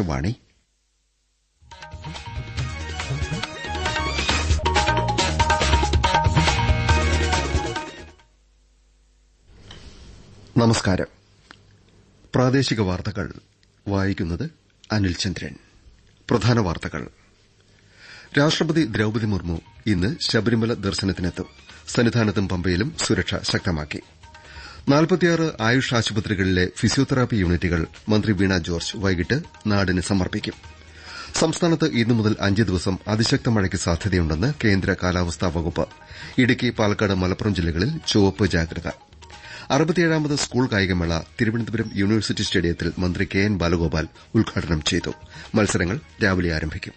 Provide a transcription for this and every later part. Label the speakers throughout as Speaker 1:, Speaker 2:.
Speaker 1: ആകാശവാണി നമസ്കാരം പ്രാദേശിക വാർത്തകൾ വായിക്കുന്നത് അനിൽ ചന്ദ്രൻ പ്രധാന വാർത്തകൾ രാഷ്ട്രപതി ദ്രൌപതി മുർമു ഇന്ന് ശബരിമല ദർശനത്തിനെത്തും സന്നിധാനത്തും പമ്പയിലും സുരക്ഷ ശക്തമാക്കി നാൽപ്പത്തിയാറ് ആയുഷ് ആശുപത്രികളിലെ ഫിസിയോതെറാപ്പി യൂണിറ്റുകൾ മന്ത്രി വീണ ജോർജ് വൈകിട്ട് നാടിന് സമർപ്പിക്കും സംസ്ഥാനത്ത് ഇന്നു മുതൽ അഞ്ച് ദിവസം അതിശക്ത മഴയ്ക്ക് സാധ്യതയുണ്ടെന്ന് കേന്ദ്ര കാലാവസ്ഥാ വകുപ്പ് ഇടുക്കി പാലക്കാട് മലപ്പുറം ജില്ലകളിൽ ചുവപ്പ് ജാഗ്രത അറുപത്തിയേഴാമത് സ്കൂൾ കായികമേള തിരുവനന്തപുരം യൂണിവേഴ്സിറ്റി സ്റ്റേഡിയത്തിൽ മന്ത്രി കെ എൻ ബാലഗോപാൽ ഉദ്ഘാടനം ചെയ്തു മത്സരങ്ങൾ രാവിലെ ആരംഭിക്കും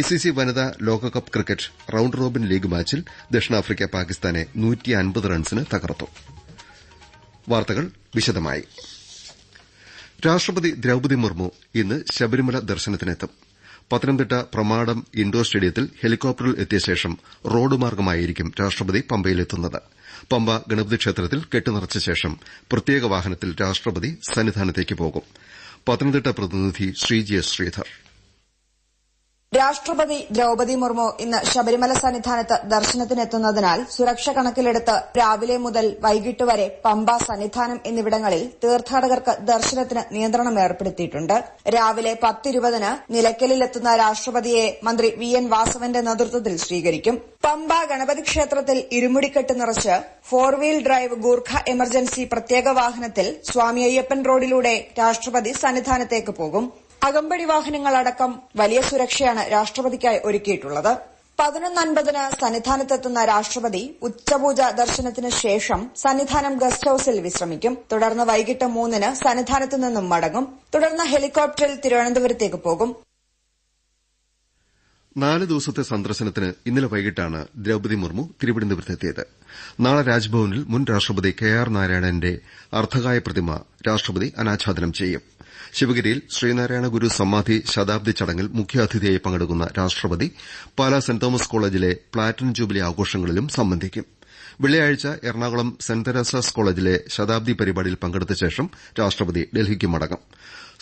Speaker 1: ഐസിസി വനിതാ ലോകകപ്പ് ക്രിക്കറ്റ് റൌണ്ട് റോബിൻ ലീഗ് മാച്ചിൽ ദക്ഷിണാഫ്രിക്ക പാകിസ്ഥാനെ റൺസിന് തകർത്തു വാർത്തകൾ വിശദമായി രാഷ്ട്രപതി ദ്രൌപതി മുർമു ഇന്ന് ശബരിമല ദർശനത്തിനെത്തും പത്തനംതിട്ട പ്രമാടം ഇൻഡോർ സ്റ്റേഡിയത്തിൽ ഹെലികോപ്റ്ററിൽ എത്തിയ ശേഷം റോഡ് മാർഗ്ഗമായിരിക്കും രാഷ്ട്രപതി പമ്പയിലെത്തുന്നത് പമ്പ ഗണപതി ക്ഷേത്രത്തിൽ കെട്ടുനിറച്ച ശേഷം പ്രത്യേക വാഹനത്തിൽ രാഷ്ട്രപതി സന്നിധാനത്തേക്ക് പോകും പത്തനംതിട്ട പ്രതിനിധി ശ്രീജി എസ് ശ്രീധർ
Speaker 2: രാഷ്ട്രപതി ദ്രൌപതി മുർമു ഇന്ന് ശബരിമല സന്നിധാനത്ത് ദർശനത്തിനെത്തുന്നതിനാൽ സുരക്ഷ കണക്കിലെടുത്ത് രാവിലെ മുതൽ വൈകിട്ട് വരെ പമ്പ സന്നിധാനം എന്നിവിടങ്ങളിൽ തീർത്ഥാടകർക്ക് ദർശനത്തിന് നിയന്ത്രണം ഏർപ്പെടുത്തിയിട്ടുണ്ട് രാവിലെ പത്തിരുപതിന് നിലയ്ക്കലിലെത്തുന്ന രാഷ്ട്രപതിയെ മന്ത്രി വി എൻ വാസവന്റെ നേതൃത്വത്തിൽ സ്വീകരിക്കും പമ്പ ഗണപതി ക്ഷേത്രത്തിൽ ഇരുമുടിക്കെട്ട് നിറച്ച് four wheel drive Gurkha emergency പ്രത്യേക വാഹനത്തിൽ സ്വാമി അയ്യപ്പൻ റോഡിലൂടെ രാഷ്ട്രപതി സന്നിധാനത്തേക്ക് പോകും അകമ്പടി വാഹനങ്ങളടക്കം വലിയ സുരക്ഷയാണ് രാഷ്ട്രപതിക്കായി ഒരുക്കിയിട്ടുള്ളത് പതിനൊന്നൻപതിന് സന്നിധാനത്തെത്തുന്ന രാഷ്ട്രപതി ഉച്ചപൂജ ദർശനത്തിന് ശേഷം സന്നിധാനം ഗസ്റ്റ് ഹൌസിൽ വിശ്രമിക്കും തുടർന്ന് വൈകിട്ട് മൂന്നിന് സന്നിധാനത്ത് നിന്നും മടങ്ങും തുടർന്ന് ഹെലികോപ്റ്ററിൽ തിരുവനന്തപുരത്തേക്ക് പോകും
Speaker 1: നാല് ദിവസത്തെ സന്ദർശനത്തിന് ഇന്നലെ വൈകിട്ടാണ് ദ്രൌപതി മുർമു തിരുവനന്തപുരത്തെത്തിയത് നാളെ രാജ്ഭവനിൽ മുൻ രാഷ്ട്രപതി കെ ആർ നാരായണന്റെ അർദ്ധകായ പ്രതിമ രാഷ്ട്രപതി അനാച്ഛാദനം ചെയ്യും ശിവഗിരിയിൽ ശ്രീനാരായണ ഗുരു സമാധി ശതാബ്ദി ചടങ്ങിൽ മുഖ്യാതിഥിയായി പങ്കെടുക്കുന്ന രാഷ്ട്രപതി പാലാ സെന്റ് തോമസ് കോളേജിലെ പ്ലാറ്റിനം ജൂബിലി ആഘോഷങ്ങളിലും സംബന്ധിക്കും വെള്ളിയാഴ്ച എറണാകുളം സെന്റ് തെരേസാസ് കോളേജിലെ ശതാബ്ദി പരിപാടിയിൽ പങ്കെടുത്ത ശേഷം രാഷ്ട്രപതി ഡൽഹിക്ക് മടങ്ങും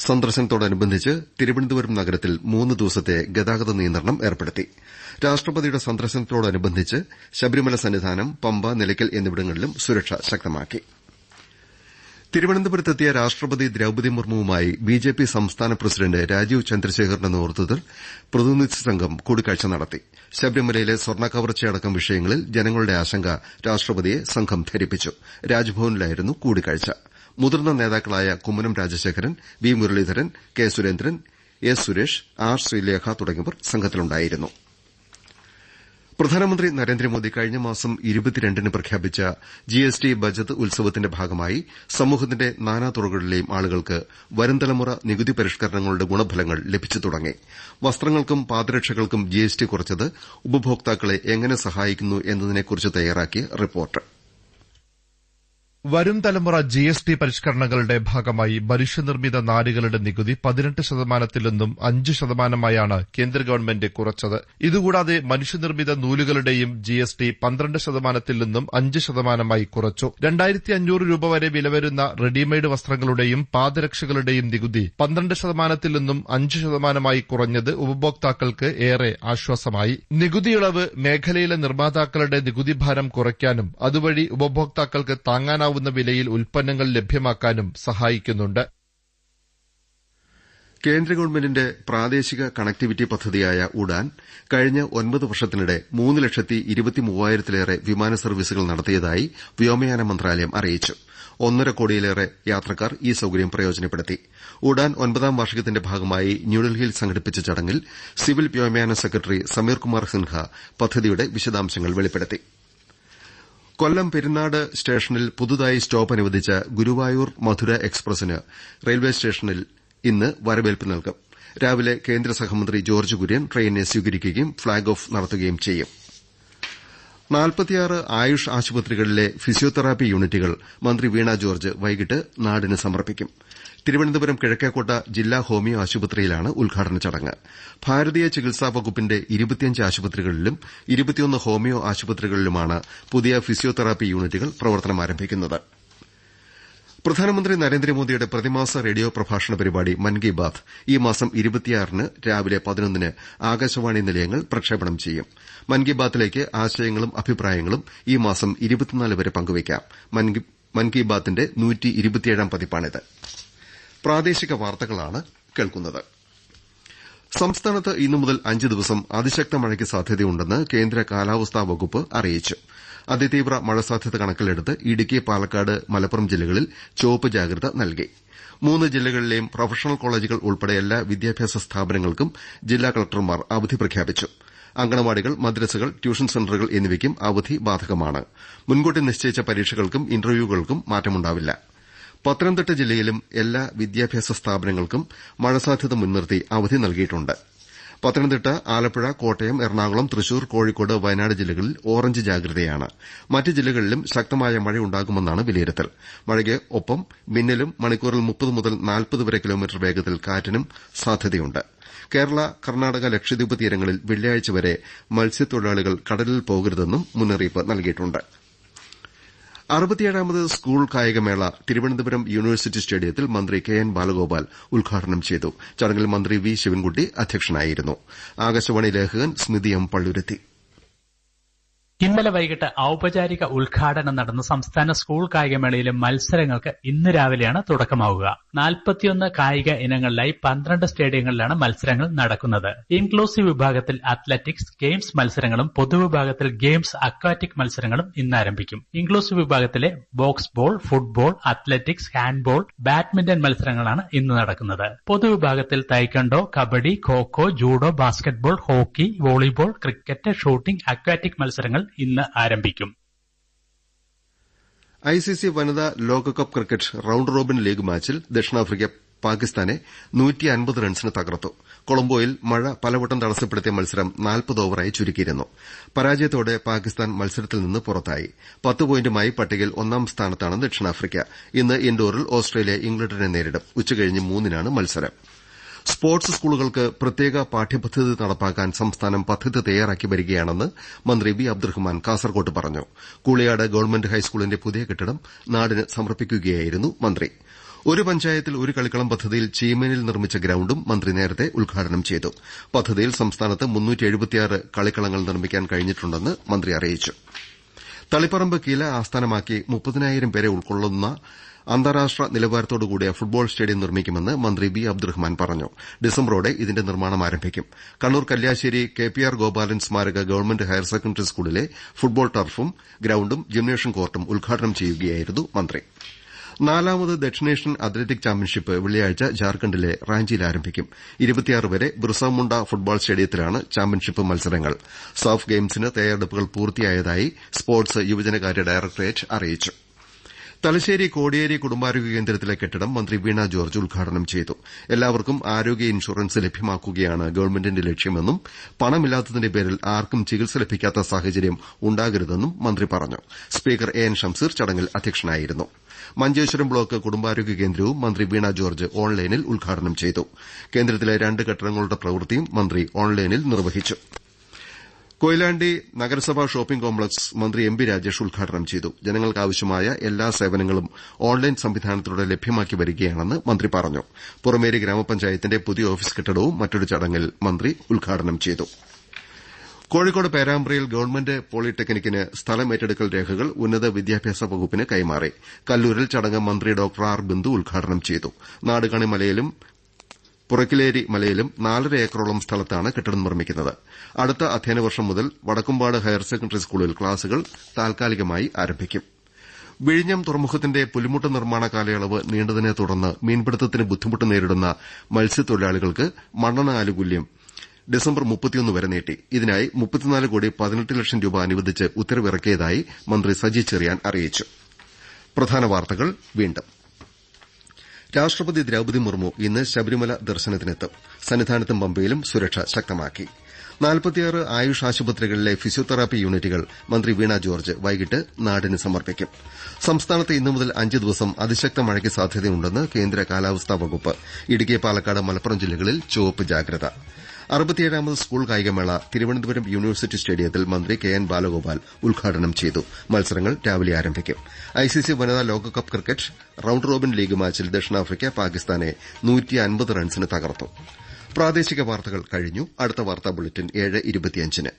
Speaker 1: സന്ദർശനത്തോടനുബന്ധിച്ച് തിരുവനന്തപുരം നഗരത്തിൽ മൂന്ന് ദിവസത്തെ ഗതാഗത നിയന്ത്രണം ഏർപ്പെടുത്തി രാഷ്ട്രപതിയുടെ സന്ദർശനത്തോടനുബന്ധിച്ച് ശബരിമല സന്നിധാനം പമ്പ നിലയ്ക്കൽ എന്നിവിടങ്ങളിലും സുരക്ഷ ശക്തമാക്കിയിട്ടുണ്ട് തിരുവനന്തപുരത്തെത്തിയ രാഷ്ട്രപതി ദ്രൌപതി മുർമുവുമായി ബിജെപി സംസ്ഥാന പ്രസിഡന്റ് രാജീവ് ചന്ദ്രശേഖറിന്റെ നേതൃത്വത്തിൽ പ്രതിനിധി സംഘം കൂടിക്കാഴ്ച നടത്തി ശബരിമലയിലെ സ്വർണ്ണക്കവർച്ചയടക്കം വിഷയങ്ങളിൽ ജനങ്ങളുടെ ആശങ്ക രാഷ്ട്രപതിയെ സംഘം ധരിപ്പിച്ചു രാജ്ഭവനിലായിരുന്നു കൂടിക്കാഴ്ച മുതിർന്ന നേതാക്കളായ Kummanam Rajasekharan V Muraleedharan K Surendran S Suresh R Sreelekha തുടങ്ങിയവർ സംഘത്തിലുണ്ടായിരുന്നു പ്രധാനമന്ത്രി നരേന്ദ്രമോദി കഴിഞ്ഞ മാസം ഇരുപത്തിരണ്ടിന് പ്രഖ്യാപിച്ച ജിഎസ്ടി ബജറ്റ് ഉത്സവത്തിന്റെ ഭാഗമായി സമൂഹത്തിന്റെ നാനാതുറകളിലെയും ആളുകൾക്ക് തലമുറ നികുതി പരിഷ്കരണങ്ങളുടെ ഗുണഫലങ്ങൾ ലഭിച്ചു തുടങ്ങി വസ്ത്രങ്ങൾക്കും പാദരക്ഷകൾക്കും ജിഎസ്ടി കുറച്ചത് ഉപഭോക്താക്കളെ എങ്ങനെ സഹായിക്കുന്നു എന്നതിനെക്കുറിച്ച് തയ്യാറാക്കിയ റിപ്പോർട്ടാണിത് വരും തലമുറ ജി എസ് ടി പരിഷ്കരണങ്ങളുടെ ഭാഗമായി മനുഷ്യനിർമ്മിത നാരുകളുടെ നികുതി പതിനെട്ട് ശതമാനത്തിൽ നിന്നും അഞ്ച് ശതമാനമായാണ് കേന്ദ്ര ഗവൺമെന്റ് കുറച്ചത് ഇതുകൂടാതെ മനുഷ്യനിർമ്മിത നൂലുകളുടെയും ജി എസ് ടി പന്ത്രണ്ട് ശതമാനത്തിൽ നിന്നും അഞ്ച് ശതമാനമായി കുറച്ചു രണ്ടായിരത്തി അഞ്ഞൂറ് രൂപ വരെ വിലവരുന്ന റെഡിമെയ്ഡ് വസ്ത്രങ്ങളുടെയും പാദരക്ഷകളുടെയും നികുതി പന്ത്രണ്ട് ശതമാനത്തിൽ നിന്നും അഞ്ച് ശതമാനമായി കുറഞ്ഞത് ഉപഭോക്താക്കൾക്ക് ഏറെ ആശ്വാസമായി നികുതി ഇളവ് മേഖലയിലെ നിർമ്മാതാക്കളുടെ നികുതി ഭാരം കുറയ്ക്കാനും അതുവഴി ഉപഭോക്താക്കൾക്ക് താങ്ങാനാവും താങ്ങാനാവുന്ന വിലയിൽ ഉൽപ്പന്നങ്ങൾ ലഭ്യമാക്കാനും സഹായിക്കുന്നുണ്ട് കേന്ദ്ര ഗവൺമെന്റിന്റെ പ്രാദേശിക കണക്ടിവിറ്റി പദ്ധതിയായ ഉഡാൻ കഴിഞ്ഞ ഒൻപത് വർഷത്തിനിടെ മൂന്ന് ലക്ഷത്തി ഇരുപത്തിമൂവായിരത്തിലേറെ വിമാന സർവീസുകൾ നടത്തിയതായി വ്യോമയാന മന്ത്രാലയം അറിയിച്ചു ഒന്നര കോടിയിലേറെ യാത്രക്കാർ ഈ സൌകര്യം പ്രയോജനപ്പെടുത്തി ഉഡാൻ ഒൻപതാം വാർഷികത്തിന്റെ ഭാഗമായി ന്യൂഡൽഹിയിൽ സംഘടിപ്പിച്ച ചടങ്ങിൽ സിവിൽ വ്യോമയാന സെക്രട്ടറി സമീർ കുമാർ സിൻഹ പദ്ധതിയുടെ വിശദാംശങ്ങൾ വെളിപ്പെടുത്തിയിരുന്നു കൊല്ലം പെരുന്നാട് സ്റ്റേഷനിൽ പുതുതായി സ്റ്റോപ്പ് അനുവദിച്ച ഗുരുവായൂർ മധുര എക്സ്പ്രസിന് റെയിൽവേ സ്റ്റേഷനിൽ ഇന്ന് വരവേൽപ്പ് നൽകും രാവിലെ കേന്ദ്ര സഹമന്ത്രി ജോർജ്ജ് കുര്യൻ ട്രെയിനിനെ സ്വീകരിക്കുകയും ഫ്ളാഗ് ഓഫ് നടത്തുകയും ചെയ്യും ആയുഷ് ആശുപത്രികളിലെ ഫിസിയോതെറാപ്പി യൂണിറ്റുകൾ മന്ത്രി വീണ ജോർജ് വൈകിട്ട് നാടിന് സമർപ്പിക്കും തിരുവനന്തപുരം കിഴക്കേക്കോട്ട ജില്ലാ ഹോമിയോ ആശുപത്രിയിലാണ് ഉദ്ഘാടന ചടങ്ങ് ഭാരതീയ ചികിത്സാ വകുപ്പിന്റെ ഇരുപത്തിയഞ്ച് ആശുപത്രികളിലും ഇരുപത്തിയൊന്ന് ഹോമിയോ ആശുപത്രികളിലുമാണ് പുതിയ ഫിസിയോതെറാപ്പി യൂണിറ്റുകൾ പ്രവർത്തനമാരംഭിക്കുന്നത് പ്രധാനമന്ത്രി നരേന്ദ്രമോദിയുടെ പ്രതിമാസ റേഡിയോ പ്രഭാഷണ പരിപാടി മൻ കി ബാത് ഈ മാസം ഇരുപത്തിയാറിന് രാവിലെ പതിനൊന്നിന് ആകാശവാണി നിലയങ്ങൾ പ്രക്ഷേപണം ചെയ്യും മൻ കി ബാത്തിലേക്ക് ആശയങ്ങളും അഭിപ്രായങ്ങളും ഈ മാസം വരെ പങ്കുവയ്ക്കാം മൻ കി ബാത്തിന്റെ പതിപ്പാണിത് രുട്ട്ട്ട്ട്ട്ട്ട്ട സംസ്ഥാനത്ത് ഇന്നു മുതൽ അഞ്ച് ദിവസം അതിശക്ത മഴയ്ക്ക് സാധ്യതയുണ്ടെന്ന് കേന്ദ്ര കാലാവസ്ഥാ വകുപ്പ് അറിയിച്ചു അതിതീവ്ര മഴ സാധ്യത കണക്കിലെടുത്ത് ഇടുക്കി പാലക്കാട് മലപ്പുറം ജില്ലകളിൽ ചുവപ്പ് ജാഗ്രത നൽകി മൂന്ന് ജില്ലകളിലെയും പ്രൊഫഷണൽ കോളേജുകൾ ഉൾപ്പെടെ എല്ലാ വിദ്യാഭ്യാസ സ്ഥാപനങ്ങൾക്കും ജില്ലാ കളക്ടർമാർ അവധി പ്രഖ്യാപിച്ചു അങ്കണവാടികൾ മദ്രസകൾ ട്യൂഷൻ സെന്ററുകൾ എന്നിവയ്ക്കും അവധി ബാധകമാണ് മുൻകൂട്ടി നിശ്ചയിച്ച പരീക്ഷകൾക്കും ഇന്റർവ്യൂകൾക്കും മാറ്റമുണ്ടാവില്ലു പത്തനംതിട്ട ജില്ലയിലും എല്ലാ വിദ്യാഭ്യാസ സ്ഥാപനങ്ങൾക്കും മഴ സാധ്യത മുൻനിർത്തി അവധി നൽകിയിട്ടുണ്ട് പത്തനംതിട്ട ആലപ്പുഴ കോട്ടയം എറണാകുളം തൃശൂർ കോഴിക്കോട് വയനാട് ജില്ലകളിൽ ഓറഞ്ച് ജാഗ്രതയാണ് മറ്റ് ജില്ലകളിലും ശക്തമായ മഴയുണ്ടാകുമെന്നാണ് വിലയിരുത്തൽ മഴയ്ക്ക് ഒപ്പം മിന്നലും മണിക്കൂറിൽ മുപ്പത് മുതൽ നാൽപ്പത് വരെ കിലോമീറ്റർ വേഗത്തിൽ കാറ്റിനും സാധ്യതയുണ്ട് കേരള കർണാടക ലക്ഷദ്വീപ് തീരങ്ങളിൽ വെള്ളിയാഴ്ച വരെ മത്സ്യത്തൊഴിലാളികൾ കടലിൽ പോകരുതെന്നും മുന്നറിയിപ്പ് നൽകിയിട്ടു ് അറുപത്തിയേഴാമത് സ്കൂൾ കായികമേള തിരുവനന്തപുരം യൂണിവേഴ്സിറ്റി സ്റ്റേഡിയത്തിൽ മന്ത്രി കെ എൻ ബാലഗോപാൽ ഉദ്ഘാടനം ചെയ്തു ചടങ്ങിൽ മന്ത്രി വി ശിവൻകുട്ടി അധ്യക്ഷനായിരുന്നു ആകാശവാണി ലേഖകൻ സ്മിതി എം
Speaker 3: ഇന്നലെ വൈകിട്ട് ഔപചാരിക ഉദ്ഘാടനം നടന്ന സംസ്ഥാന സ്കൂൾ കായികമേളയിലെ മത്സരങ്ങൾക്ക് ഇന്ന് രാവിലെയാണ് തുടക്കമാവുക നാൽപ്പത്തിയൊന്ന് കായിക ഇനങ്ങളിലായി പന്ത്രണ്ട് സ്റ്റേഡിയങ്ങളിലാണ് മത്സരങ്ങൾ നടക്കുന്നത് ഇൻക്ലൂസീവ് വിഭാഗത്തിൽ അത്ലറ്റിക്സ് ഗെയിംസ് മത്സരങ്ങളും പൊതുവിഭാഗത്തിൽ ഗെയിംസ് അക്വാറ്റിക് മത്സരങ്ങളും ഇന്ന് ആരംഭിക്കും ഇൻക്ലൂസീവ് വിഭാഗത്തിലെ box ball football athletics handball badminton മത്സരങ്ങളാണ് ഇന്ന് നടക്കുന്നത് പൊതുവിഭാഗത്തിൽ taekwondo kabaddi kho kho judo basketball hockey volleyball cricket shooting aquatic മത്സരങ്ങൾ ഇന്ന് ആരംഭിക്കും
Speaker 1: ഐസിസി വനിതാ ലോകകപ്പ് ക്രിക്കറ്റ് റൌണ്ട് റോബിൻ ലീഗ് മാച്ചിൽ ദക്ഷിണാഫ്രിക്ക പാകിസ്ഥാനെ റൺസിന് തകർത്തു കൊളംബോയിൽ മഴ പലവട്ടം തടസ്സപ്പെടുത്തിയ മത്സരം നാൽപ്പത് ഓവറായി ചുരുക്കിയിരുന്നു പരാജയത്തോടെ പാകിസ്ഥാൻ മത്സരത്തിൽ നിന്ന് പുറത്തായി പത്ത് പോയിന്റുമായി പട്ടികയിൽ ഒന്നാം സ്ഥാനത്താണ് ദക്ഷിണാഫ്രിക്ക ഇന്ന് ഇൻഡോറിൽ ഓസ്ട്രേലിയ ഇംഗ്ലണ്ടിനെ നേരിടും ഉച്ചകഴിഞ്ഞ് മൂന്നിനാണ് മത്സരം സ്പോർട്സ് സ്കൂളുകൾക്ക് പ്രത്യേക പാഠ്യപദ്ധതി നടപ്പാക്കാൻ സംസ്ഥാനം പദ്ധതി തയ്യാറാക്കി വരികയാണെന്ന് മന്ത്രി വി അബ്ദുറഹ്മാൻ കാസർകോട്ട് പറഞ്ഞു കൂളിയാട് ഗവൺമെന്റ് ഹൈസ്കൂളിന്റെ പുതിയ കെട്ടിടം നാടിന് സമർപ്പിക്കുകയായിരുന്നു മന്ത്രി ഒരു പഞ്ചായത്തിൽ ഒരു കളിക്കളം പദ്ധതിയിൽ ചീമനിൽ നിർമ്മിച്ച ഗ്രൌണ്ടും മന്ത്രി നേരത്തെ ഉദ്ഘാടനം ചെയ്തു പദ്ധതിയിൽ സംസ്ഥാനത്ത് കളിക്കളങ്ങൾ നിർമ്മിക്കാൻ കഴിഞ്ഞിട്ടുണ്ടെന്ന് മന്ത്രി അറിയിച്ചു തളിപ്പറമ്പ് കീല ആസ്ഥാനമാക്കി മുപ്പതിനായിരം പേരെ ഉൾക്കൊള്ളുന്ന അന്താരാഷ്ട്ര നിലവാരത്തോടുകൂടിയ ഫുട്ബോൾ സ്റ്റേഡിയം നിർമ്മിക്കുമെന്ന് മന്ത്രി ബി അബ്ദുറഹ്മാൻ പറഞ്ഞു ഡിസംബറോടെ ഇതിന്റെ നിർമ്മാണം ആരംഭിക്കും Kannur Kalliasseri K P R Gopalan സ്മാരക ഗവൺമെന്റ് ഹയർ സെക്കൻഡറി സ്കൂളിലെ ഫുട്ബോൾ ടർഫും ഗ്രൌണ്ടും ജിംനേഷ്യം കോർട്ടും ഉദ്ഘാടനം ചെയ്യുകയായിരുന്നു മന്ത്രി നാലാമത് ദക്ഷിണേഷ്യൻ അത്ലറ്റിക് ചാമ്പ്യൻഷിപ്പ് വെള്ളിയാഴ്ച ജാർഖണ്ഡിലെ റാഞ്ചിയിൽ ആരംഭിക്കും വരെ ബിർസാമുണ്ട ഫുട്ബോൾ സ്റ്റേഡിയത്തിലാണ് ചാമ്പ്യൻഷിപ്പ് മത്സരങ്ങൾ സോഫ് ഗെയിംസിന് തയ്യാറെടുപ്പുകൾ പൂർത്തിയായതായി സ്പോർട്സ് യുവജനകാര്യ ഡയറക്ടറേറ്റ് അറിയിച്ചു തലശ്ശേരി കോടിയേരി കുടുംബാരോഗ്യ കേന്ദ്രത്തിലെ കെട്ടിടം മന്ത്രി വീണ ജോർജ് ഉദ്ഘാടനം ചെയ്തു എല്ലാവർക്കും ആരോഗ്യ ഇൻഷുറൻസ് ലഭ്യമാക്കുകയാണ് ഗവൺമെന്റിന്റെ ലക്ഷ്യമെന്നും പണമില്ലാത്തതിന്റെ പേരിൽ ആർക്കും ചികിത്സ ലഭിക്കാത്ത സാഹചര്യം ഉണ്ടാകരുതെന്നും മന്ത്രി പറഞ്ഞു സ്പീക്കർ എ എൻ ഷംസീർ ചടങ്ങിൽ അധ്യക്ഷനായിരുന്നു മഞ്ചേശ്വരം ബ്ലോക്ക് കുടുംബാരോഗ്യ കേന്ദ്രവും മന്ത്രി വീണ ജോർജ് ഓൺലൈനിൽ ഉദ്ഘാടനം ചെയ്തു കേന്ദ്രത്തിലെ രണ്ട് കെട്ടിടങ്ങളുടെ പ്രവൃത്തിയും മന്ത്രി ഓൺലൈനിൽ നിർവഹിച്ചു കൊയിലാണ്ടി നഗരസഭാ ഷോപ്പിംഗ് കോംപ്ലക്സ് മന്ത്രി എം പി രാജേഷ് ഉദ്ഘാടനം ചെയ്തു ജനങ്ങൾക്കാവശ്യമായ എല്ലാ സേവനങ്ങളും ഓൺലൈൻ സംവിധാനത്തിലൂടെ ലഭ്യമാക്കി വരികയാണെന്ന് മന്ത്രി പറഞ്ഞു പുറമേരി ഗ്രാമപഞ്ചായത്തിന്റെ പുതിയ ഓഫീസ് കെട്ടിടവും മറ്റൊരു ചടങ്ങിൽ മന്ത്രി ഉദ്ഘാടനം ചെയ്തു കോഴിക്കോട് പേരാമ്പ്രയിൽ ഗവൺമെന്റ് പോളിടെക്നിക്കിന് സ്ഥലം ഏറ്റെടുക്കൽ രേഖകൾ ഉന്നത വിദ്യാഭ്യാസ വകുപ്പിന് കൈമാറി കല്ലൂരിൽ ചടങ്ങ് മന്ത്രി ഡോക്ടർ ആർ ബിന്ദു ഉദ്ഘാടനം ചെയ്തു നാടുകാണിമലയിലും പുറക്കിലേരി മലയിലും നാലര ഏക്കറോളം സ്ഥലത്താണ് കെട്ടിടം നിർമ്മിക്കുന്നത് അടുത്ത അധ്യയന വർഷം മുതൽ വടക്കുംപാട് ഹയർ സെക്കൻഡറി സ്കൂളിൽ ക്ലാസുകൾ താൽക്കാലികമായി ആരംഭിക്കും വിഴിഞ്ഞം തുറമുഖത്തിന്റെ പുലിമുട്ട നിർമ്മാണ കാലയളവ് നീണ്ടതിനെ തുടർന്ന് മീൻപിടുത്തത്തിന് ബുദ്ധിമുട്ട് നേരിടുന്ന മത്സ്യത്തൊഴിലാളികൾക്ക് മണ്ണെണ്ണ ആനുകൂല്യം ഡിസംബർ മുപ്പത്തിയൊന്ന് വരെ നീട്ടി ഇതിനായി മുപ്പത്തിനാല് കോടി പതിനെട്ട് ലക്ഷം രൂപ അനുവദിച്ച് ഉത്തരവിറക്കിയതായി മന്ത്രി സജി ചെറിയാൻ അറിയിച്ചു രാഷ്ട്രപതി ദ്രൌപതി മുർമു ഇന്ന് ശബരിമല ദർശനത്തിനെത്തും സന്നിധാനത്തും പമ്പയിലും സുരക്ഷ ശക്തമാക്കി നാൽപ്പത്തിയാറ് ആയുഷ് ആശുപത്രികളിലെ ഫിസിയോതെറാപ്പി യൂണിറ്റുകൾ മന്ത്രി വീണ ജോർജ് വൈകിട്ട് നാടിന് സമർപ്പിക്കും സംസ്ഥാനത്ത് ഇന്നു മുതൽ അഞ്ച് ദിവസം അതിശക്ത മഴയ്ക്ക് സാധ്യതയുണ്ടെന്ന് കേന്ദ്ര കാലാവസ്ഥാ വകുപ്പ് ഇടുക്കി പാലക്കാട് മലപ്പുറം ജില്ലകളിൽ ചുവപ്പ് ജാഗ്രത്തു അറുപത്തിയേഴാമത് സ്കൂൾ കായികമേള തിരുവനന്തപുരം യൂണിവേഴ്സിറ്റി സ്റ്റേഡിയത്തിൽ മന്ത്രി കെ എൻ ബാലഗോപാൽ ഉദ്ഘാടനം ചെയ്തു മത്സരങ്ങൾ രാവിലെ ആരംഭിക്കും ഐസിസി വനിതാ ലോകകപ്പ് ക്രിക്കറ്റ് റൌണ്ട് റോബിൻ ലീഗ് മാച്ചിൽ ദക്ഷിണാഫ്രിക്ക പാകിസ്ഥാനെ റൺസിന് തകർത്തു പ്രാദേശിക വാർത്തകൾ കഴിഞ്ഞു അടുത്ത വാർത്താ ബുള്ളറ്റിൻ ഏഴ് ഇരുപത്തിയഞ്ചിന്